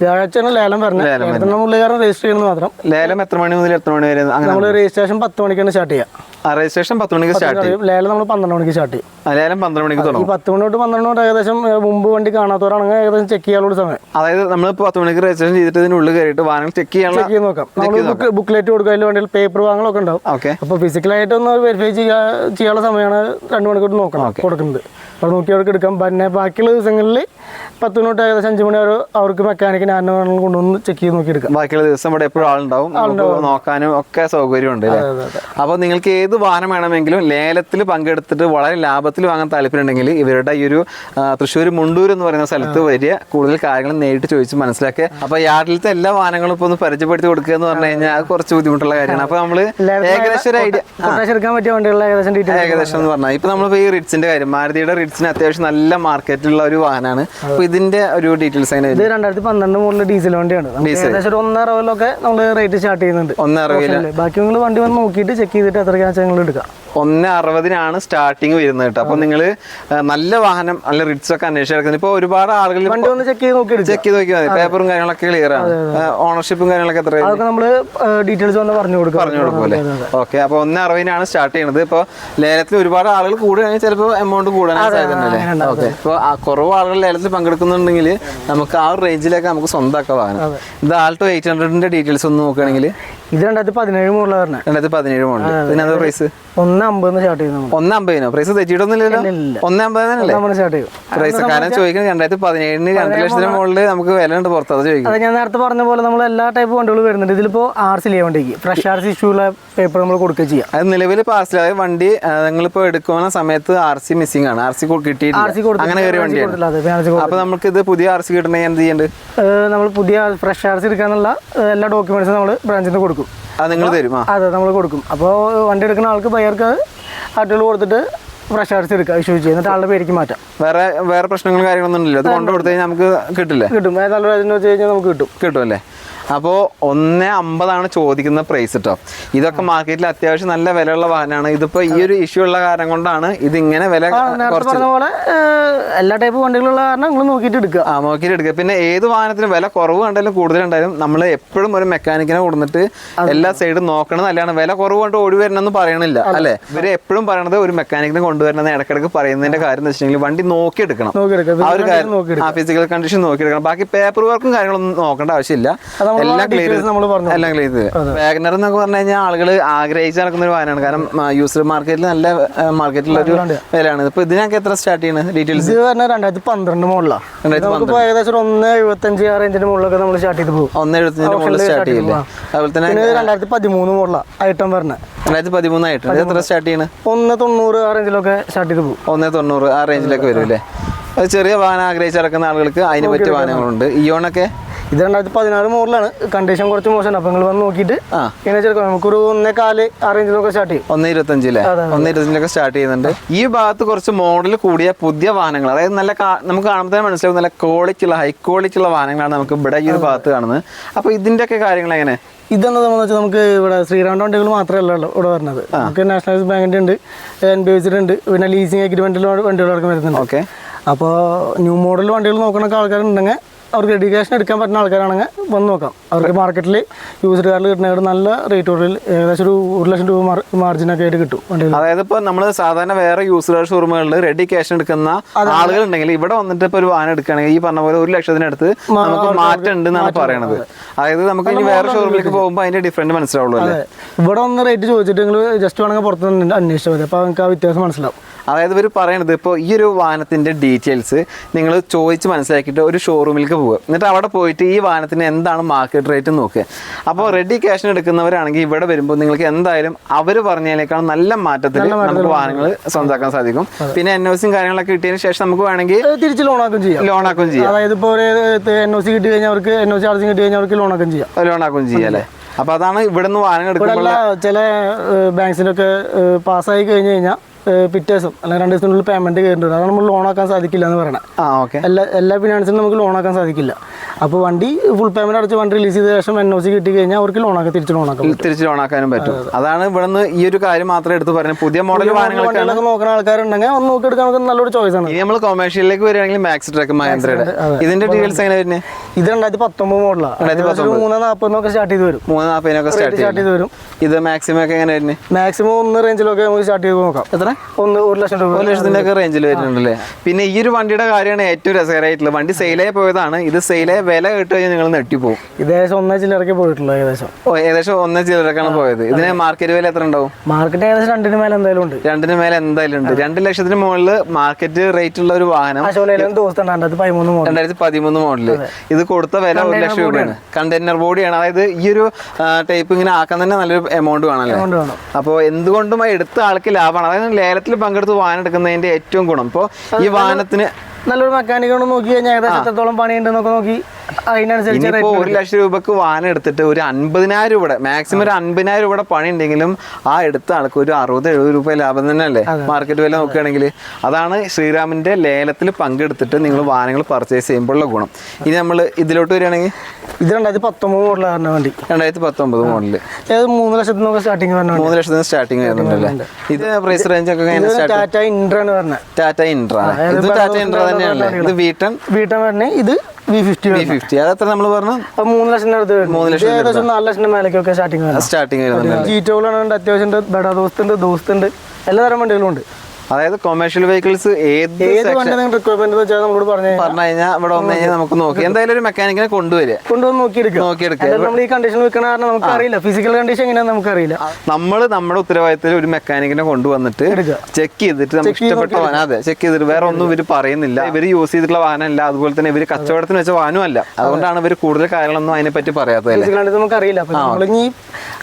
വ്യാഴാഴ്ചയാണ് ലേലം പറഞ്ഞത് ലേലത്തിന് പുള്ളിക്കാരൻ രജിസ്റ്റർ ചെയ്യുന്നത് മാത്രം. ലേലം എത്ര മണി മുതൽ എത്ര മണി വരെ അങ്ങനെ നമ്മൾ രജിസ്ട്രേഷൻ പത്ത് മണിക്കാണ് സ്റ്റാർട്ട് ചെയ്യുക. ആ, രജിസ്ട്രേഷൻ പത്ത് മണിക്ക് സ്റ്റാർട്ട് ചെയ്യും. ലേലം നമ്മൾ പന്ത്രണ്ട് മണിക്ക് സ്റ്റാർട്ട് ചെയ്യും. ലേലം പന്ത്രണ്ട് മണിക്ക് ഈ തുടങ്ങും. പത്ത് മണി തൊട്ട് പന്ത്രണ്ട് തൊട്ട് ഏകദേശം മുമ്പ് വണ്ടി കാണാത്തവരാണെങ്കിൽ ഏകദേശം ചെക്ക് ചെയ്യാനുള്ള സമയം. അതായത് നമ്മൾ പത്ത് മണിക്ക് രജിസ്ട്രേഷൻ ചെയ്തിട്ട് ഇതിനുള്ളിൽ കയറിയിട്ട് വാഹനം ചെക്ക് ചെക്ക് ചെയ്ത് നോക്കാം. നമ്മൾ ബുക്ക് ബുക്ക്ലെറ്റ് കൊടുക്കുക അതിൽ പേപ്പർ വാങ്ങലൊക്കെ ഉണ്ടാവും. ഓക്കെ അപ്പോൾ ഫിസിക്കലായിട്ട് ഒന്ന് വെരിഫൈ ചെയ്യാ ചെയ്യാനുള്ള സമയമാണ് രണ്ട് മണിക്കൂർ നോക്കണം കൊടുക്കുന്നത്. അപ്പോൾ നോക്കി അവർക്ക് എടുക്കാം. പിന്നെ ബാക്കിയുള്ള ദിവസങ്ങളിൽ പത്ത് തൊട്ട് ഏകദേശം അഞ്ച് മണി വരെ അവർക്ക് മെക്കാനിക്കിന് ആന കൊണ്ടുവന്ന് ചെക്ക് ചെയ്ത് നോക്കി എടുക്കാം. ബാക്കിയുള്ള ദിവസം ഇവിടെ എപ്പോഴും ആളുണ്ടാവും. നമുക്ക് നോക്കാനും ഒക്കെ സൗകര്യമുണ്ട്. അപ്പോൾ നിങ്ങൾക്ക് ഏത് വാഹനം വേണമെങ്കിലും ലേലത്തിൽ പങ്കെടുത്തിട്ട് വളരെ ലാഭത്തിൽ വാങ്ങാൻ താല്പര്യമുണ്ടെങ്കിൽ ഇവരുടെ ഈ ഒരു തൃശ്ശൂർ മുണ്ടൂർ എന്ന് പറയുന്ന സ്ഥലത്ത് വരിക കൂടുതൽ കാര്യങ്ങൾ നേരിട്ട് ചോദിച്ച് മനസ്സിലാക്കുക. അപ്പോൾ യാർഡിലത്തെ എല്ലാ വാഹനങ്ങളും ഇപ്പോൾ ഒന്ന് പരിചയപ്പെടുത്തി കൊടുക്കുക എന്ന് പറഞ്ഞു കഴിഞ്ഞാൽ അത് കുറച്ച് ബുദ്ധിമുട്ടുള്ള കാര്യമാണ്. അപ്പോൾ നമ്മൾ ഏകദേശം ഒരു ഐഡിയ എടുക്കാൻ പറ്റിയ വണ്ടികളുടെ ഏകദേശം ഏകദേശം എന്ന് പറഞ്ഞാൽ ഇപ്പൊ നമ്മളിപ്പോ ഈ റിഡ്സിന്റെ കാര്യം മാരുതിയുടെ റിഡ്സിന് അത്യാവശ്യം നല്ല മാർക്കറ്റിലുള്ള ഒരു വാഹനമാണ്. അപ്പൊ ഇതിന്റെ ഒരു ഡീറ്റെയിൽസ് അതിന് ഇത് രണ്ടായിരത്തി പന്ത്രണ്ട് മോഡൽ ഡീസൽ വണ്ടിയാണ്. ഏകദേശം ഒരു ഒന്നര നമ്മൾ റേറ്റ് സ്റ്റാർട്ട് ചെയ്യുന്നുണ്ട്. ഒന്ന് അറുപതിൽ ബാക്കി നിങ്ങൾ വണ്ടി വന്ന് നോക്കിയിട്ട് ചെക്ക് ചെയ്തിട്ട് എത്ര ക്യാഷ് നിങ്ങൾ എടുക്കാം. ഒന്ന് അറുപതിനാണ് സ്റ്റാർട്ടിങ് വരുന്നത് കേട്ടോ. അപ്പൊ നിങ്ങൾ നല്ല വാഹനം നല്ല റിഡ്സ് ഒക്കെ അന്വേഷിച്ചെടുക്കുന്നത് ഇപ്പൊ ഒരുപാട് ആളുകൾ ചെക്ക് ചെയ്ത് നോക്കി ചെക്ക് ചെയ്ത് നോക്കിയാൽ മതി. പേപ്പറും കാര്യങ്ങളൊക്കെ ക്ലിയർ ആണ്. ഓണർഷിപ്പും കാര്യങ്ങളൊക്കെ എത്ര നമ്മൾ ഡീറ്റെയിൽസ് വന്ന് പറഞ്ഞു കൊടുക്കും പറഞ്ഞു കൊടുക്കൂല്ലേ ഓക്കെ അപ്പൊ ഒന്ന് അറുപതിനാണ് സ്റ്റാർട്ട് ചെയ്യുന്നത് ഇപ്പൊ ലേലത്തിൽ ഒരുപാട് ആളുകൾ കൂടുകയാണെങ്കിൽ ചിലപ്പോൾ എമൗണ്ട് കൂടാൻ സാധ്യതയുണ്ടല്ലേ ഓക്കെ ഇപ്പൊ കുറവ് ആളുകൾ ലേലത്തിൽ പങ്കെടുക്കുന്നുണ്ടെങ്കിൽ നമുക്ക് ആ ഒരു റേഞ്ചിലേക്ക് നമുക്ക് സ്വന്തമാക്കാം വാഹനം. ഇത് ആൾട്ടോ എയ്റ്റ് ഹൺഡ്രഡിന്റെ ഡീറ്റെയിൽസ് ഒന്ന് നോക്കുകയാണെങ്കിൽ. ഇത് രണ്ടായിരത്തി പതിനേഴ് മോഡൽ പറഞ്ഞത് രണ്ടായിരത്തി പതിനേഴ് മോഡൽ ഇതിനകത്ത് പ്രൈസ് ഒന്ന് അമ്പതിന് സ്റ്റാർട്ട് ചെയ്യുന്നത് നമ്മൾ ഒന്ന് അമ്പതിനോ? പ്രൈസ് തെറ്റിയിട്ടൊന്നുമില്ലല്ലോ. ഒന്ന് അമ്പതിനല്ലേ സ്റ്റാർട്ട് ചെയ്യും പ്രൈസ് കാരണം ചോദിക്കുന്നത് രണ്ടായിരത്തി പതിനേഴിന് രണ്ട് ലക്ഷത്തിന് മുകളിൽ നമുക്ക് വില ഉണ്ട് പുറത്ത് അത് ചോദിക്കും അത് ഞാൻ നേരത്തെ പറഞ്ഞ പോലെ നമ്മൾ എല്ലാ ടൈപ്പ് വണ്ടികൾ വരുന്നുണ്ട്. ഇതിലിപ്പോൾ ആർ സി വണ്ടിക്ക്. ഫ്രഷ് ആർ സി ഇഷ്യൂള്ള പേപ്പർ നമ്മൾ കൊടുക്കുക ചെയ്യാം. അത് നിലവിൽ പാർസൽ അതായത് വണ്ടി നിങ്ങളിപ്പോ എടുക്കുന്ന സമയത്ത് ആർ സി മിസ്സിംഗ് ആണ്. ആർ സി കിട്ടിയിട്ടില്ല. അങ്ങനെ കയറി വണ്ടിയാണ്. കൊടുത്തില്ല അതെ ആർ സി അപ്പൊ നമുക്ക് ഇത് പുതിയ ആർ സി കിട്ടണമെങ്കിൽ എന്ത് ചെയ്യേണ്ടത് നമ്മൾ പുതിയ ഫ്രഷ് ആർ സി എടുക്കാനുള്ള എല്ലാ ഡോക്യുമെന്റ്സും നമ്മൾ ബ്രാഞ്ചിൽ നിന്ന് കൊടുക്കും. നിങ്ങൾ തരും അതെ നമ്മൾ കൊടുക്കും. അപ്പോൾ വണ്ടി എടുക്കുന്ന ആൾക്ക് ബയർക്ക് ആട്ടുകൾ കൊടുത്തിട്ട് ഫ്രഷ് അടിച്ച് എടുക്കുക ഇഷ്യൂ എന്നിട്ട് ആളുടെ പേരിക്ക് മാറ്റാം. വേറെ വേറെ പ്രശ്നങ്ങളും കാര്യങ്ങളൊന്നും ഇല്ലല്ലോ. അത് കൊണ്ടു കൊടുത്തു കഴിഞ്ഞാൽ നമുക്ക് കിട്ടില്ല? കിട്ടും. നല്ല വെച്ച് കഴിഞ്ഞാൽ നമുക്ക് കിട്ടും. കിട്ടുമല്ലേ അപ്പോൾ ഒന്ന് അമ്പതാണ് ചോദിക്കുന്ന പ്രൈസ് കേട്ടോ ഇതൊക്കെ മാർക്കറ്റിൽ അത്യാവശ്യം നല്ല വിലയുള്ള വാഹനമാണ്. ഇതിപ്പോൾ ഈ ഒരു ഇഷ്യൂ ഉള്ള കാരണം കൊണ്ടാണ് ഇത് ഇങ്ങനെ വില പറഞ്ഞ പോലെ എല്ലാ ടൈപ്പ് വണ്ടികളുള്ള കാരണം നിങ്ങൾ നോക്കിയിട്ട് എടുക്കുക. ആ നോക്കിയിട്ട് എടുക്കുക. പിന്നെ ഏത് വാഹനത്തിന് വില കുറവ് കണ്ടാലും കൂടുതലുണ്ടായാലും നമ്മൾ എപ്പോഴും ഒരു മെക്കാനിക്കിനെ കൊടുത്തിട്ട് എല്ലാ സൈഡും നോക്കണം നല്ലതാണ്. വില കുറവ് കൊണ്ട് ഓടി വരണമെന്ന് പറയണില്ല അല്ലേ? ഇവർ എപ്പോഴും പറയണത് ഒരു മെക്കാനിക്കിനെ കൊണ്ടുവരണമെന്ന് ഇടക്കിടക്ക് പറയുന്നതിന്റെ കാര്യം എന്ന് വെച്ചിട്ടുണ്ടെങ്കിൽ വണ്ടി നോക്കിയെടുക്കണം. ആ ഒരു കാര്യം ഫിസിക്കൽ കണ്ടീഷൻ നോക്കിയെടുക്കണം. ബാക്കി പേപ്പർ വർക്കും കാര്യങ്ങളൊന്നും നോക്കേണ്ട ആവശ്യമില്ല. എല്ലാം ക്ലിയർ നമ്മൾ പറഞ്ഞു എല്ലാം ക്ലിയർ ചെയ്ത് വാഗനർ എന്നൊക്കെ പറഞ്ഞു കഴിഞ്ഞാൽ ആളുകൾ ആഗ്രഹിച്ച് നടക്കുന്ന ഒരു വാഹനമാണ്. കാരണം യൂസർ മാർക്കറ്റിൽ നല്ല മാർക്കറ്റിലുള്ള ഒരു വിലയാണ്. ഇപ്പൊ ഇതിനൊക്കെ എത്ര സ്റ്റാർട്ട് ചെയ്യുന്നത് ഡീറ്റെയിൽസ് ഇത് പറഞ്ഞാൽ രണ്ടായിരത്തി പന്ത്രണ്ട് മുകളിലാണ് നമുക്ക് ഏകദേശം ഒന്ന് എഴുപത്തഞ്ച് ആ റേഞ്ചിന്റെ മുകളിലൊക്കെ നമ്മൾ സ്റ്റാർട്ട് ചെയ്ത് പോകും. ഒന്ന് എഴുപത്തിന്റെ മുകളിൽ സ്റ്റാർട്ട് ചെയ്യില്ല? അതുപോലെ തന്നെ രണ്ടായിരത്തി പതിമൂന്ന് മുകളിലാണ് ഐറ്റം പറഞ്ഞത് രണ്ടായിരത്തി പതിമൂന്നായിട്ട് ആയിട്ട് എത്ര സ്റ്റാർട്ട് ചെയ്യണത് ഒന്ന് തൊണ്ണൂറ് ആ റേഞ്ചിലൊക്കെ സ്റ്റാർട്ട് ചെയ്ത് പോകും. ഒന്ന് തൊണ്ണൂറ് ആ റേഞ്ചിലൊക്കെ വരും അല്ലേ? അത് ചെറിയ വാഹനം ആഗ്രഹിച്ച് നടക്കുന്ന ആളുകൾക്ക് അതിന് പറ്റിയ വാഹനങ്ങളുണ്ട്. ഇയോണൊക്കെ ഇത് രണ്ടായിരത്തി പതിനാറ് മോഡലാണ്. കണ്ടീഷൻ കുറച്ച് മോശമാണ്. അപ്പൊ നിങ്ങൾ വന്ന് നോക്കിയിട്ട് ഇങ്ങനെ ചെറുക്കാം നമുക്കൊരു ഒന്നേ കാൽ ആ റേഞ്ചിലൊക്കെ സ്റ്റാർട്ട് ചെയ്യും. ഒന്ന് ഇരുപത്തഞ്ചിലെ ഒന്ന് ഇരുപത്തഞ്ചിലൊക്കെ സ്റ്റാർട്ട് ചെയ്യുന്നുണ്ട്. ഈ ഭാഗത്ത് കുറച്ച് മോഡൽ കൂടിയ പുതിയ വാഹനങ്ങൾ അതായത് നല്ല നമുക്ക് കാണുമ്പോൾ തന്നെ മനസ്സിലാവും നല്ല ക്വാളിറ്റി ഉള്ള ഹൈ ക്വാളിറ്റി ഉള്ള വാഹനങ്ങളാണ് നമുക്ക് ഇവിടെ ഈ ഒരു ഭാഗത്ത് കാണുന്നത്. അപ്പൊ ഇതിന്റെ ഒക്കെ കാര്യങ്ങൾ എങ്ങനെ? ഇതെന്ന് വെച്ചാൽ നമുക്ക് ഇവിടെ ശ്രീറാം വണ്ടികൾ മാത്രമല്ല ഇവിടെ വരുന്നത്. നമുക്ക് നാഷണലൈസ് ബാങ്കിന്റെ ഉണ്ട് എൻ ബി എസിന്റെ ഉണ്ട് പിന്നെ ലീസിങ് അഗ്രിമെന്റിൽ വണ്ടികളൊക്കെ വരുന്നുണ്ട്. ഓക്കെ അപ്പോൾ ന്യൂ മോഡൽ വണ്ടികൾ നോക്കണ ആൾക്കാരുണ്ടെങ്കിൽ അവർക്ക് എഡ്യൂക്കേഷൻ എടുക്കാൻ പറ്റുന്ന ആൾക്കാരാണെങ്കിൽ വന്ന് നോക്കാം. അവർക്ക് മാർക്കറ്റിൽ യൂസ്ഡ് കാറിൽ കിട്ടുന്ന നല്ല റേറ്റ് ഏകദേശം ഒരു ഒരു ലക്ഷം രൂപ മാർജിനൊക്കെ ആയിട്ട് കിട്ടും അതായത് ഇപ്പോൾ നമ്മൾ സാധാരണ വേറെ യൂസർ ഷോറൂമുകളിൽ റെഡി ക്യാഷ് എടുക്കുന്ന ആളുകൾ ഉണ്ടെങ്കിൽ ഇവിടെ വന്നിട്ട് ഇപ്പോൾ ഒരു വാഹനം എടുക്കുകയാണെങ്കിൽ ഈ പറഞ്ഞ പോലെ ഒരു ലക്ഷത്തിനടുത്ത് നമുക്ക് മാറ്റം ഉണ്ട് എന്നാണ് പറയണത്. അതായത് നമുക്ക് ഇനി വേറെ ഷോറൂമിലേക്ക് പോകുമ്പോൾ അതിന്റെ ഡിഫറന്റ് മനസ്സിലാവുള്ളൂ അല്ലേ? ഇവിടെ ഒന്ന് റേറ്റ് ചോദിച്ചിട്ട് നിങ്ങൾ ജസ്റ്റ് വേണമെങ്കിൽ പുറത്തുനിന്ന് അന്വേഷിച്ചാൽ മതി. അപ്പോൾ നിങ്ങൾക്ക് ആ വ്യത്യാസം മനസ്സിലാവും. അതായത് ഇവർ പറയണത് ഇപ്പോൾ ഈ ഒരു വാഹനത്തിന്റെ ഡീറ്റെയിൽസ് നിങ്ങൾ ചോദിച്ച് മനസ്സിലാക്കിയിട്ട് ഒരു ഷോറൂമിലേക്ക് പോകുക എന്നിട്ട് അവിടെ പോയിട്ട് ഈ വാഹനത്തിന് എന്താണ് മാർക്കറ്റ് റേറ്റ് നോക്കുക. അപ്പോൾ റെഡി ക്യാഷിന് എടുക്കുന്നവരാണെങ്കിൽ ഇവിടെ വരുമ്പോൾ നിങ്ങൾക്ക് എന്തായാലും അവർ പറഞ്ഞതിനേക്കാൾ നല്ല മാറ്റത്തിൽ നമുക്ക് വാഹനങ്ങൾ സ്വന്തമാക്കാൻ സാധിക്കും. പിന്നെ എൻ ഒ സിയും കാര്യങ്ങളൊക്കെ കിട്ടിയതിന് ശേഷം നമുക്ക് വേണമെങ്കിൽ തിരിച്ച് ലോണാക്കും ചെയ്യാം. ലോണാക്കും ചെയ്യാം. അതായത് ഇപ്പോൾ എൻ ഒ സി കിട്ടി കഴിഞ്ഞാൽ അവർക്ക് എൻ ഒ സി ചാർജിങ് കിട്ടി കഴിഞ്ഞാൽ അവർക്ക് ലോണാക്കും ചെയ്യാം. ലോണാക്കും ചെയ്യാം അല്ലേ? അപ്പൊ അതാണ് ഇവിടെ നിന്ന് വാഹനം എടുക്കുന്നത് എടുക്കുമ്പോൾ ചില ബാങ്ക്സിനൊക്കെ പാസ്സായി കഴിഞ്ഞു കഴിഞ്ഞാൽ പിറ്റേ ദിവസം അല്ലെങ്കിൽ രണ്ട് ദിവസത്തിനുള്ളിൽ പേയ്മെന്റ് കയറിയിട്ടുണ്ട് അതാണ് നമ്മൾ ലോൺ ആക്കാൻ സാധിക്കില്ല എന്ന് പറയണത് ആ ഓക്കെ. എല്ലാ എല്ലാ ഫിനാൻസിനും നമുക്ക് ആക്കാൻ സാധിക്കില്ല. അപ്പോൾ വണ്ടി ഫുൾ പേയ്മെന്റ് അടച്ച് വണ്ടി റിലീസ് ചെയ്ത ശേഷം എൻ ഒ സി കിട്ടി കഴിഞ്ഞാൽ അവർക്ക് ലോണൊക്കെ തിരിച്ച് ലോണാക്കാം തിരിച്ച് ലോണാക്കാനും പറ്റും. അതാണ് ഇവിടെ നിന്ന് ഈ ഒരു കാര്യം മാത്രം എടുത്ത് പറഞ്ഞു പുതിയ മോഡൽ വാഹനങ്ങളൊക്കെ നോക്കുന്ന ആൾക്കാരുണ്ടെങ്കിൽ ഒന്ന് നോക്കി എടുക്കാൻ നമുക്ക് നല്ലൊരു ചോയ്സ് ആണ്. ഇനി നമ്മൾ കൊമേഴ്ഷ്യലിലേക്ക് വരികയാണെങ്കിൽ മാക്സ് ട്രക്ക് മഹേന്ദ്രയുടെ ഇതിന്റെ ഡീറ്റെയിൽസ് എങ്ങനെ വരുന്നത്? ഇത് രണ്ടായിരത്തി പത്തൊമ്പത് മോഡലാണ് മൂന്ന് നാൽപ്പതിനൊക്കെ സ്റ്റാർട്ട് ചെയ്ത് വരും. മൂന്ന് നാൽപ്പതിനൊക്കെ സ്റ്റാർട്ട് ചെയ്ത് വരും. ഇത് മാക്സിമം ഒക്കെ എങ്ങനെ വരുന്നത്? മാക്സിമം ഒന്ന് റേഞ്ചിലൊക്കെ നമുക്ക് സ്റ്റാർട്ട് ചെയ്ത് നോക്കാം. എത്ര? ഒന്ന് ഒരു ലക്ഷം രൂപ. ഒരു ലക്ഷത്തിന്റെ ഒക്കെ റേഞ്ചിൽ വരുന്നുണ്ടല്ലേ? പിന്നെ ഈ ഒരു വണ്ടിയുടെ കാര്യമാണ് ഏറ്റവും രസകരമായിട്ടുള്ളത്. വണ്ടി സെയിലായി പോയതാണ്. ഇത് സെയിലായി വില കേട്ട് കഴിഞ്ഞാൽ നിങ്ങൾ നെട്ടിപ്പോവും ഏകദേശം ഒന്നേ ചില്ലറക്ക് പോയിട്ടുള്ളൂ ഏകദേശം. ഓ ഏകദേശം ഒന്നേ ചില്ലറക്കാണ് പോയത്. ഇതിന് മാർക്കറ്റ് വില എത്ര ഉണ്ടാവും? മാർക്കറ്റ് ഏകദേശം രണ്ടിന് മേലെ എന്തായാലും ഉണ്ട്. രണ്ടിന് മേലെ എന്തായാലും ഉണ്ട്. രണ്ട് ലക്ഷത്തിന് മുകളിൽ മാർക്കറ്റ് റേറ്റ് ഉള്ള ഒരു വാഹനം രണ്ടായിരത്തി പതിമൂന്ന് മോഡൽ ഇത് കൊടുത്ത വില ഒരു ലക്ഷം രൂപയാണ്. കണ്ടെയ്നർ ബോഡിയാണ് അതായത് ഈ ഒരു ടൈപ്പ് ഇങ്ങനെ ആക്കാൻ തന്നെ നല്ലൊരു എമൗണ്ട് വേണമല്ലോ അപ്പോൾ എന്തുകൊണ്ടും എടുത്ത ആൾക്ക് ലാഭമാണ്. അതായത് ലേലത്തിൽ പങ്കെടുത്ത് വാഹനം എടുക്കുന്നതിന്റെ ഏറ്റവും ഗുണം. ഇപ്പോൾ ഈ വാഹനത്തിന് നല്ലൊരു മെക്കാനിക്കോട് നോക്കി കഴിഞ്ഞാൽ ഏകദേശം എത്രത്തോളം പണിയുണ്ടെന്നൊക്കെ നോക്കി അതിനനുസരിച്ച് ഇനിയിപ്പോ ഒരു ലക്ഷം രൂപക്ക് വാഹനം എടുത്തിട്ട് ഒരു അൻപതിനായിരം രൂപയുടെ മാക്സിമം ഒരു അൻപതിനായിരം രൂപ പണി ഉണ്ടെങ്കിലും ആ എടുത്ത ആൾക്ക് ഒരു അറുപത് എഴുപത് രൂപ ലാഭം തന്നെയല്ലേ? മാർക്കറ്റ് വില നോക്കുകയാണെങ്കിൽ. അതാണ് ശ്രീരാമിന്റെ ലേലത്തിൽ പങ്കെടുത്തിട്ട് നിങ്ങൾ വാഹനങ്ങൾ പർച്ചേസ് ചെയ്യുമ്പോഴുള്ള ഗുണം. ഇനി നമ്മൾ ഇതിലോട്ട് വരികയാണെങ്കിൽ? ഇത് രണ്ടായിരത്തി പത്തൊമ്പത് മോഡലാണ് വണ്ടി. രണ്ടായിരത്തി പത്തൊമ്പത് മോഡൽ ഏത് മൂന്ന് നിന്ന് സ്റ്റാർട്ടിങ് പറഞ്ഞു മൂന്ന് ലക്ഷത്തിന് സ്റ്റാർട്ടിങ് വരുന്നുണ്ടല്ലേ ഇത് പ്രൈസ് റേഞ്ച് ഒക്കെ ടാറ്റ ഇൻട്രാണ് പറഞ്ഞത് ടാറ്റ ഇൻട്ര ഇത് ടാറ്റ ഇൻട്ര തന്നെയാണല്ലേ ഇത് വീട്ടൻ വീട്ടൻ പറഞ്ഞ ഇത് അതെത്ര നമ്മൾ പറഞ്ഞു? മൂന്ന് ലക്ഷത്തിന്റെ അടുത്ത് വരും മൂന്ന് ഇത് ഏകദേശം നാല് ലക്ഷത്തിന്റെ മേലേക്കൊക്കെ സ്റ്റാർട്ടിങ് സ്റ്റാർട്ടിങ് വരുന്നുണ്ട്. ജീറ്റോകളാണ് അത്യാവശ്യം ബഡാ ദോസ്തുണ്ട് ദോസ്തുണ്ട്. എല്ലാ തരം വണ്ടികളും ഉണ്ട്. അതായത് കൊമേഴ്ഷ്യൽ വെഹിക്കിൾസ് ഏത് റിക്വയർമെന്റ് പറഞ്ഞു കഴിഞ്ഞാൽ ഇവിടെ വന്നു കഴിഞ്ഞാൽ നമുക്ക് നോക്കി. എന്തായാലും ഒരു മെക്കാനിക്കിനെ കൊണ്ടുവരിക. കൊണ്ടുവന്ന് നോക്കിയെടുക്കുക. നോക്കിയെടുക്കുക. എന്തായാലും നമ്മൾ ഈ കണ്ടീഷൻ വെക്കണ കാരണം നമുക്ക് അറിയില്ല. ഫിസിക്കൽ കണ്ടീഷൻ എങ്ങനെയാണെന്ന് നമ്മൾ നമ്മുടെ ഉത്തരവാദിത്തത്തിൽ ഒരു മെക്കാനിക്കിനെ കൊണ്ടുവന്നിട്ട് ചെക്ക് ചെയ്തിട്ട് നമുക്ക് ഇഷ്ടപ്പെട്ട വാഹനം അതെ ചെക്ക് ചെയ്തിട്ട് വേറെ ഒന്നും ഇവർ പറയുന്നില്ല. ഇവർ യൂസ് ചെയ്തിട്ടുള്ള വാഹനമല്ല. അതുപോലെ തന്നെ ഇവർ കച്ചവടത്തിന് വെച്ച വാഹനമല്ല. അതുകൊണ്ടാണ് ഇവർ കൂടുതൽ കാര്യങ്ങളൊന്നും അതിനെപ്പറ്റി പറ്റി പറയാത്തത് നമുക്ക് അറിയില്ല.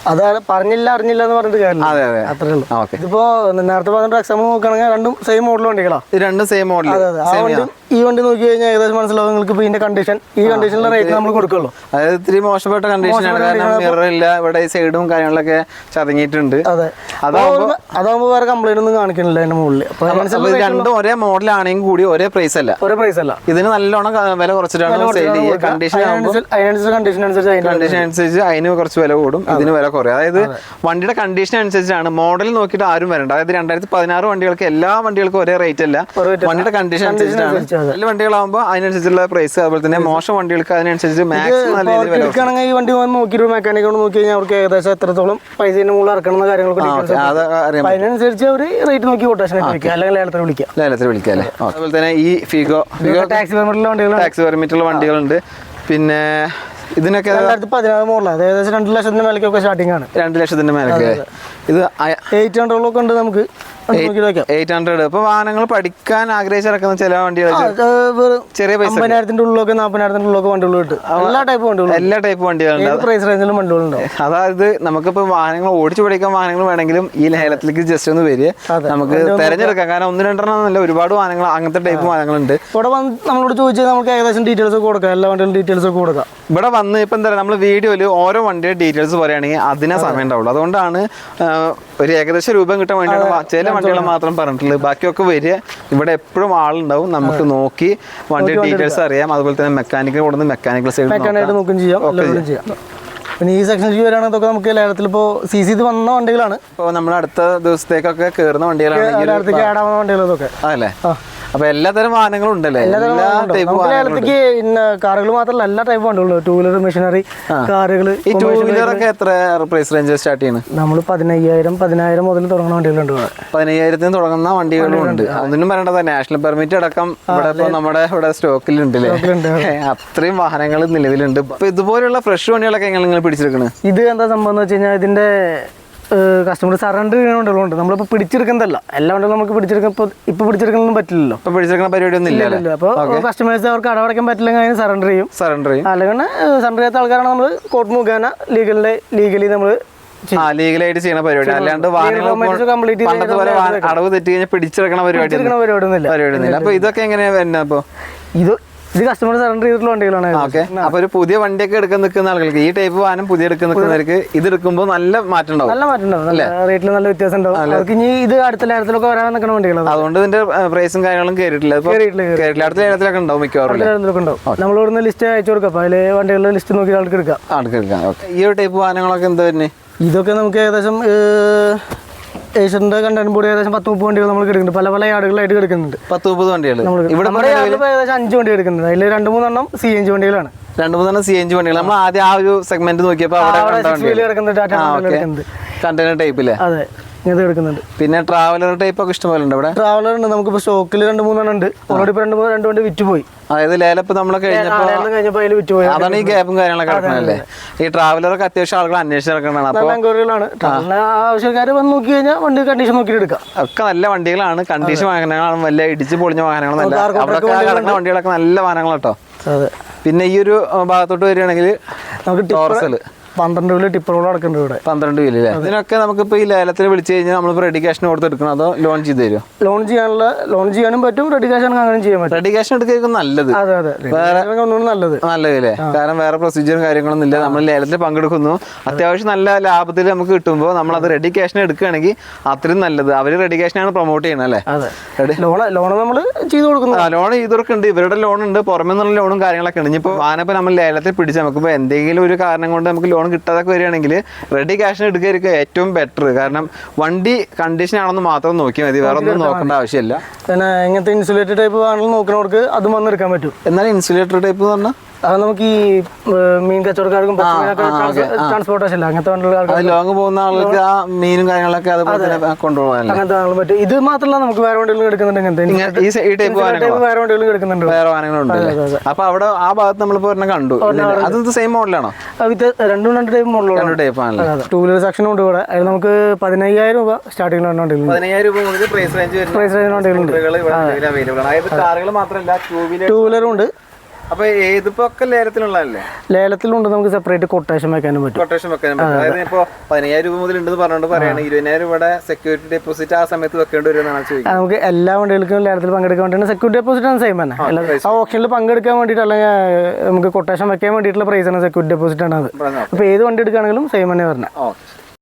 അതാണ് പറഞ്ഞില്ല അറിഞ്ഞില്ല എന്ന് പറഞ്ഞിട്ട് കാര്യമില്ല. അതെ അതെ. അത്രേ ഉള്ളൂ. ഇതിപ്പോ നേരത്തെ പറഞ്ഞ എക്സാമ്പിൾ നോക്കുകയാണെങ്കിൽ രണ്ടും സെയിം മോഡൽ വണ്ടികളാ. ഇത് രണ്ടും സെയിം മോഡൽ അതെ അതെ. ആ വണ്ടി ഈ വണ്ടി നോക്കി കഴിഞ്ഞാൽ ഏകദേശം മനസ്സിലാവും നിങ്ങൾക്ക് ഇതിന്റെ കണ്ടീഷൻ ഈ കണ്ടീഷനിലെ റേറ്റ് നമ്മൾ കൊടുക്കുള്ളൂ. അതായത് ഇത്തിരി മോശപ്പെട്ട കണ്ടീഷനാണ് കാരണം മിറർ ഇല്ല ഇവിടെ സൈഡും കാര്യങ്ങളൊക്കെ ചതങ്ങിയിട്ടുണ്ട്. അതെ. വേറെ കംപ്ലൈന്റ് ഒന്നും കാണിക്കണില്ല അതിന്റെ മുകളിൽ അപ്പോൾ അപ്പൊ രണ്ടും ഒരേ മോഡലാണെങ്കിൽ കൂടി ഒരേ പ്രൈസ് അല്ല. ഒരേ പ്രൈസ് അല്ല. ഇതിന് നല്ലോണം വില കുറച്ചിട്ടാണ് സെയിൽ ചെയ്യുക. കണ്ടീഷൻ അതിനനുസരിച്ച് കണ്ടീഷൻ അനുസരിച്ച് കണ്ടീഷൻ അനുസരിച്ച് അതിന് കുറച്ച് വില കൂടും. ഇതിന് വില കുറയും. അതായത് വണ്ടിയുടെ കണ്ടീഷൻ അനുസരിച്ചാണ്. മോഡൽ നോക്കിയിട്ട് ആരും വരണ്ട. അതായത് രണ്ടായിരത്തി പതിനാറ് വണ്ടികൾക്ക് എല്ലാ വണ്ടികൾക്കും ഒരേ റേറ്റ് അല്ല. വണ്ടിയുടെ കണ്ടീഷൻ അനുസരിച്ചാണ്. നല്ല വണ്ടികളാകുമ്പോൾ അതിനനുസരിച്ചുള്ള പ്രൈസ് അതുപോലെ തന്നെ മോശം വണ്ടികൾക്ക് അതിനനുസരിച്ച് മാക്സിമം എടുക്കുകയാണെങ്കിൽ ഈ വണ്ടി വന്ന് നോക്കിയിട്ട് മെക്കാനിക് കൊണ്ട് നോക്കി കഴിഞ്ഞാൽ അവർക്ക് ഏകദേശം എത്രത്തോളം പൈസേന്റെ മുകളിൽ ഇറക്കണം കാര്യങ്ങളൊക്കെ അതിനനുസരിച്ച് അവർ റേറ്റ് നോക്കി കൊട്ടേഷൻ വിളിക്കുക അല്ലെങ്കിൽ ലേലത്തിൽ വിളിക്കുക ലേലത്തിൽ വിളിക്കാം അല്ലേ? അതുപോലെ തന്നെ ഈ ഫിഗോ ഫിഗോ ടാക്സി പെർമിറ്റുള്ള വണ്ടികളാണ് ടാക്സി പെർമിറ്റുള്ള വണ്ടികളുണ്ട്. പിന്നെ ഇതിനൊക്കെ രണ്ടായിരത്തി പതിനാറ് മോഡലാണ് ഏകദേശം രണ്ട് ലക്ഷത്തിന്റെ മേലേക്കൊക്കെ സ്റ്റാർട്ടിംഗ് ആണ്. രണ്ട് ലക്ഷത്തിന്റെ മേലൊക്കെ ഇത് എയ്റ്റ് ഹൺഡ്രഡിലൊക്കെ ഉണ്ട് നമുക്ക്. എയ്റ്റ് ഹൺഡ്രഡ് ഇപ്പൊ വാഹനങ്ങൾ പഠിക്കാൻ ആഗ്രഹിച്ചിറക്കുന്ന ചില വണ്ടികൾ ചെറിയ പൈസ അമ്പതിനായിരത്തിന്റെ ഉള്ളിലൊക്കെ നാൽപ്പതിനായിരത്തിന്റെ ഉള്ളിലൊക്കെ വണ്ടികൾ കിട്ടും. എല്ലാ ടൈപ്പ് വണ്ടികളും എല്ലാ ടൈപ്പ് വണ്ടികളുണ്ട് പ്രൈസ് റേഞ്ചിലും വണ്ടികളുണ്ടാവും അതായത് നമുക്കിപ്പോ വാഹനങ്ങൾ ഓടിച്ചു പഠിക്കാൻ വാഹനങ്ങൾ വേണമെങ്കിലും ഈ ലേലത്തിലേക്ക് ജസ്റ്റ് ഒന്ന് വരിക. നമുക്ക് തെരഞ്ഞെടുക്കാം. കാരണം ഒന്ന് രണ്ടെണ്ണം നല്ല ഒരുപാട് വാഹനങ്ങൾ അങ്ങനത്തെ ടൈപ്പ് വാഹനങ്ങളുണ്ട്. ഇവിടെ വന്ന് നമ്മളോട് ചോദിച്ചാൽ നമുക്ക് ഏകദേശം ഡീറ്റെയിൽസ് ഒക്കെ കൊടുക്കാം. എല്ലാ വണ്ടികളും ഡീറ്റെയിൽസ് ഒക്കെ കൊടുക്കാം. ഇവിടെ വന്ന് ഇപ്പം എന്താ നമ്മൾ വീഡിയോയിൽ ഓരോ വണ്ടിയുടെ ഡീറ്റെയിൽസ് പറയുകയാണെങ്കിൽ അതിനെ സമയം ഉണ്ടാവുള്ളൂ. അതുകൊണ്ടാണ് ഒരു ഏകദേശം രൂപം കിട്ടാൻ വേണ്ടിയാണ് ചില വണ്ടികൾ മാത്രം പറഞ്ഞിട്ടുള്ളൂ ബാക്കിയൊക്കെ വരിക. ഇവിടെ എപ്പോഴും ആളുണ്ടാവും. നമുക്ക് നോക്കി വണ്ടി ഡീറ്റെയിൽസ് അറിയാം. അതുപോലെ തന്നെ മെക്കാനിക്കൽ കൊടുന്ന് മെക്കാനിക്കൽ സൈഡ് ചെയ്യാം. പിന്നെ ഈ സെക്ഷനിലേക്ക് വരികയാണെങ്കിൽ അതൊക്കെ നമുക്ക് ലേലത്തിൽ ഇപ്പോൾ സി സി ഇത് വന്ന വണ്ടികളാണ്. ഇപ്പോൾ നമ്മൾ അടുത്ത ദിവസത്തേക്കൊക്കെ കയറുന്ന വണ്ടികളാണ് ലേലത്തേക്ക് ആഡ് ആവുന്ന വണ്ടികൾ അതല്ലേ. അപ്പൊ എല്ലാതരം വാഹനങ്ങളും ഉണ്ടല്ലേ? എല്ലാ ടൈപ്പ് ലേലത്തേക്ക് ഇന്ന കാറുകൾ മാത്രമല്ല എല്ലാ ടൈപ്പ് വണ്ടികളും ടൂ വീലർ മെഷീനറി കാറുകൾ ഈ ടൂ വീലറൊക്കെ എത്ര പ്രൈസ് റേഞ്ച് സ്റ്റാർട്ട് ചെയ്യുന്നത് നമ്മൾ പതിനയ്യായിരം പതിനായിരം മുതൽ തുടങ്ങുന്ന വണ്ടികളുണ്ട് പതിനയ്യായിരത്തിന് തുടങ്ങുന്ന വണ്ടികളും ഉണ്ട് അതൊന്നും പറയേണ്ടത് നാഷണൽ പെർമിറ്റ് അടക്കം ഇവിടെ ഇപ്പൊ നമ്മുടെ ഇവിടെ സ്റ്റോക്കിലുണ്ട് അത്രയും വാഹനങ്ങൾ നിലവിലുണ്ട്. ഇപ്പൊ ഇതുപോലുള്ള ഫ്രഷ് വണ്ടികളൊക്കെ എങ്ങനെ നിങ്ങൾ പിടിച്ചെടുക്കുന്നത് ഇത് എന്താ സംഭവം എന്ന് വെച്ച് കഴിഞ്ഞാൽ ഇതിന്റെ കസ്റ്റമർ സറണ്ടർ ചെയ്യുന്ന വണ്ടികളുണ്ട് നമ്മളിപ്പോൾ പിടിച്ചെടുക്കുന്നതല്ല. എല്ലാ വണ്ടികളും നമുക്ക് പിടിച്ചെടുക്കാൻ ഇപ്പോൾ ഇപ്പോൾ പിടിച്ചെടുക്കാനൊന്നും പറ്റില്ലല്ലോ. ഇപ്പൊ പിടിച്ചെടുക്കുന്ന പരിപാടി ഒന്നും ഇല്ല അപ്പോൾ കസ്റ്റമേഴ്സ് അവർക്ക് അടവടക്കാൻ പറ്റില്ലെങ്കിൽ അതിന് സറണ്ടർ ചെയ്യും. സറണ്ടർ ചെയ്യും. അല്ലെങ്കിൽ സറണ്ടർ ചെയ്യാത്ത ആൾക്കാരാണ് നമ്മൾ കോർട്ട് മുഖേന ലീഗലിലെ ലീഗലി നമ്മൾ ആ ലീഗലായിട്ട് ചെയ്യുന്ന പരിപാടി. അല്ലാണ്ട് പണ്ടത്തെ പോലെ അടവ് തെറ്റി കഴിഞ്ഞാൽ പിടിച്ചെടുക്കണ പരിപാടി പരിപാടി ഒന്നുമില്ല അപ്പൊ ഇതൊക്കെ എങ്ങനെയാ വരുന്നത് അപ്പൊ? ഇത് ഇത് കസ്റ്റമർ സറണ്ടർ ചെയ്തിട്ടുള്ള വണ്ടികളാണ് ഓക്കെ അപ്പൊ ഒരു പുതിയ വണ്ടിയൊക്കെ എടുക്കാൻ നിൽക്കുന്ന ആളുകൾക്ക് ഈ ടൈപ്പ് വാഹനം പുതിയ എടുക്കാൻ നിൽക്കുന്നവർക്ക് ഇത് എടുക്കുമ്പോൾ നല്ല മാറ്റം ഉണ്ടാവും. നല്ല മാറ്റം ഉണ്ടാവും. നല്ല റേറ്റിൽ നല്ല വ്യത്യാസം ഉണ്ടാവും. അവർക്ക് ഇനി ഇത് അടുത്ത ലേലത്തിലൊക്കെ വരാൻ നിൽക്കുന്ന വണ്ടികളാണ്. അതുകൊണ്ട് ഇതിന്റെ പ്രൈസും കാര്യങ്ങളും കയറിയിട്ടില്ല അടുത്ത ലേലത്തിലൊക്കെ ഉണ്ടാവും മിക്കവാറും അല്ലേ? ലേലത്തിലൊക്കെ ഉണ്ടാവും. നമ്മൾ ഇവിടുന്ന് ലിസ്റ്റ് അയച്ചു കൊടുക്കാം. അപ്പോൾ അതിലെ വണ്ടികളുടെ ലിസ്റ്റ് നോക്കി ആൾക്ക് എടുക്കാം. ആൾക്ക് എടുക്കാം. ഈ ഒരു ടൈപ്പ് വാഹനങ്ങളൊക്കെ എന്താ തന്നെ ഇതൊക്കെ നമുക്ക് ഏകദേശം ഏഷ്യന്റെ കണ്ടന്റ് ബോർഡ് ഏകദേശം പത്ത് മുപ്പത് വണ്ടികൾ നമ്മൾ എടുക്കുന്നുണ്ട്. പല പല യാർഡുകളായിട്ട് എടുക്കുന്നുണ്ട്. പത്ത് മുപ്പത് വണ്ടികൾ. ഇവിടെ നമ്മുടെ യാർഡിൽ ഇപ്പോൾ ഏകദേശം അഞ്ച് വണ്ടി എടുക്കുന്നുണ്ട്. അതിൽ രണ്ട് മൂന്നെണ്ണം സി എൻ ജി വണ്ടികളാണ്. രണ്ട് മൂന്നെണ്ണം സി എൻ ജി വണ്ടികൾ. നമ്മൾ ആദ്യം ആ ഒരു സെഗ്മെന്റ് നോക്കിയപ്പോൾ അവിടെ കണ്ടെയ്നർ ടൈപ്പില്ലേ അതെ. ഇങ്ങനത്തെ എടുക്കുന്നുണ്ട്. പിന്നെ ട്രാവലർ ടൈപ്പ് ഒക്കെ ഇഷ്ടംപോലെ ഉണ്ട് ഇവിടെ? ട്രാവലർ ഉണ്ട്. നമുക്കിപ്പോൾ സ്റ്റോക്കിൽ രണ്ട് മൂന്നെണ്ണം ഉണ്ട് ഓൾറെഡി ഇപ്പോൾ രണ്ട് മൂന്ന് രണ്ട് വണ്ടി വിറ്റ് പോയി അതായത് ലേലപ്പ് നമ്മൾ കഴിഞ്ഞപ്പോൾ അതാണ് ഈ ഗ്യാപ്പും കാര്യങ്ങളൊക്കെ കിടക്കണല്ലേ ഈ ട്രാവലറൊക്കെ അത്യാവശ്യം ആളുകൾ അന്വേഷിച്ച് നടക്കുന്നതാണ് അപ്പോൾ ആവശ്യക്കാർ വന്ന് നോക്കി കഴിഞ്ഞാൽ വണ്ടി കണ്ടീഷൻ നോക്കിയിട്ട് എടുക്കാം. ഒക്കെ നല്ല വണ്ടികളാണ്. കണ്ടീഷൻ വാഹനങ്ങളാണ് വലിയ ഇടിച്ച് പൊളിഞ്ഞ വാഹനങ്ങളൊന്നല്ല അവിടെ കിടക്കുന്ന വണ്ടികളൊക്കെ നല്ല അതെ. പിന്നെ ഈ ഒരു ഭാഗത്തോട്ട് വരികയാണെങ്കിൽ നമുക്ക് ടോറസൽ പന്ത്രണ്ട് വീൽ ടിപ്പറോളം അടക്കേണ്ടത് ഇവിടെ. പന്ത്രണ്ട് വീൽ അല്ലേ നമുക്ക് നമുക്കിപ്പോൾ ഈ ലേലത്തിൽ വിളിച്ചു കഴിഞ്ഞാൽ നമ്മൾ റെഡി ക്യാഷിന് കൊടുത്ത് എടുക്കണം അതോ ലോൺ ചെയ്ത് തരുമോ ലോൺ ചെയ്യാനുള്ള ലോൺ ചെയ്യാനും പറ്റും റെഡി ക്യാഷ് ആണെങ്കിൽ അങ്ങനെ ചെയ്യാൻ പറ്റും. റെഡി ക്യാഷ് എടുക്കുകയായിരിക്കും നല്ലത്. അതെ അതെ. ഒന്നുകൂടി നല്ലത്. നല്ലതല്ലേ കാരണം വേറെ പ്രൊസീജിയറും കാര്യങ്ങളൊന്നും ഇല്ല. നമ്മൾ ലേലത്തിൽ പങ്കെടുക്കുന്നു. അത്യാവശ്യം നല്ല ലാഭത്തിൽ നമുക്ക് കിട്ടുമ്പോൾ നമ്മൾ അത് റെഡി ക്യാഷിന് എടുക്കുകയാണെങ്കിൽ അത്രയും നല്ലത്. അവർ റെഡി ക്യാഷിനാണ് പ്രൊമോട്ട് ചെയ്യണം അല്ലേ? ലോൺ ലോൺ നമ്മൾ ചെയ്ത് കൊടുക്കുന്നു. ലോൺ ചെയ്ത് കൊടുക്കുന്നുണ്ട് ഇവരുടെ ലോൺ ഉണ്ട്. പുറമേ നിന്നുള്ള ലോണും കാര്യങ്ങളൊക്കെ ഉണ്ട്. ഇനിയിപ്പോൾ വാനപ്പോൾ നമ്മൾ ലേലത്തിൽ പിടിച്ച് നമുക്കിപ്പോൾ എന്തെങ്കിലും ഒരു കാരണം കൊണ്ട് നമുക്ക് ലോൺ കിട്ടാതൊക്കെ വരികയാണെങ്കിൽ റെഡി ക്യാഷിന് എടുക്കുകയായിരിക്കും ഏറ്റവും ബെറ്റർ കാരണം വണ്ടി കണ്ടീഷൻ ആണെന്ന് മാത്രം നോക്കിയാൽ മതി. വേറെ ഒന്നും നോക്കേണ്ട ആവശ്യമില്ല. പിന്നെ ഇൻസുലേറ്റഡ് ടൈപ്പ് വാഹനങ്ങൾ നോക്കുന്നവർക്ക് അതും വന്നെടുക്കാൻ പറ്റും. എന്നാൽ ഇൻസുലേറ്റർ ടൈപ്പ് എന്ന് പറഞ്ഞാൽ അത് നമുക്ക് ഈ മീൻ കച്ചവടക്കാർക്കും ട്രാൻസ്പോർട്ടേഷൻ ഇല്ല അങ്ങനത്തെ വണ്ടികൾക്ക് അത് ലോങ് പോകുന്ന ആ മീനും കാര്യങ്ങളൊക്കെ അതുപോലെ അങ്ങനത്തെ ആളുകൾ പറ്റും. ഇത് മാത്രമല്ല നമുക്ക് വേറെ വണ്ടികളും എടുക്കുന്നുണ്ട് വേറെ വണ്ടികളും എടുക്കുന്നുണ്ട്. വേറെ വാഹനങ്ങളുണ്ട് അപ്പൊ അവിടെ ആ ഭാഗത്ത് നമ്മൾ ഒരെണ്ണം കണ്ടു. അത് സെയിം മോഡലാണോ വിത്ത് രണ്ടും രണ്ട് ടൈപ്പ് മോഡലാണ് രണ്ട് ടൈപ്പ് ആണല്ലേ? ടൂ വീലർ സെക്ഷനും ഉണ്ട് ഇവിടെ. അതിൽ നമുക്ക് പതിനയ്യായിരം രൂപ സ്റ്റാർട്ടിംഗ് വണ്ടികളുണ്ട് പതിനയ്യായിരം രൂപ മുതൽ പ്രൈസ് റേഞ്ച് പ്രൈസ് റേഞ്ച് വണ്ടികളുണ്ട്. ടൂ വീലറും ഉണ്ട്. അപ്പൊ ഏതിപ്പോ ഒക്കെ ലേലത്തിലുള്ളതല്ലേ? ലേലത്തിലുണ്ട് നമുക്ക് സെപ്പറേറ്റ് കൊട്ടേഷൻ വെക്കാനും പറ്റും. കൊട്ടേഷൻ വെക്കാനും പറ്റും. അതായത് ഇപ്പൊ പതിനയ്യായിരം രൂപ മുതൽ ഉണ്ടെന്ന് പറഞ്ഞുകൊണ്ട് പറയുകയാണ് ഇരുപതിനായിരം രൂപയുടെ സെക്യൂരിറ്റി ഡെപ്പോസിറ്റ് ആ സമയത്ത് വെക്കേണ്ടി വരും എന്നാണ് ചോദിക്കുന്നത്. നമുക്ക് എല്ലാ വണ്ടികൾക്കും ലേലത്തിൽ പങ്കെടുക്കാൻ വേണ്ടിയാണ് സെക്യൂരിറ്റി ഡെപ്പോസിറ്റ് ആണ് സെയിം തന്നെ. ആ ഓപ്ഷനിൽ പങ്കെടുക്കാൻ വേണ്ടിയിട്ട് അല്ലെങ്കിൽ നമുക്ക് കൊട്ടേഷൻ വെക്കാൻ വേണ്ടിയിട്ടുള്ള പ്രൈസ് ആണ് സെക്യൂരിറ്റി ഡെപ്പോസിറ്റ് ആണ് അത്. അപ്പൊ അപ്പോൾ ഏത് വണ്ടി എടുക്കുകയാണെങ്കിലും സെയിം തന്നെ പറഞ്ഞത് ഓക്കെ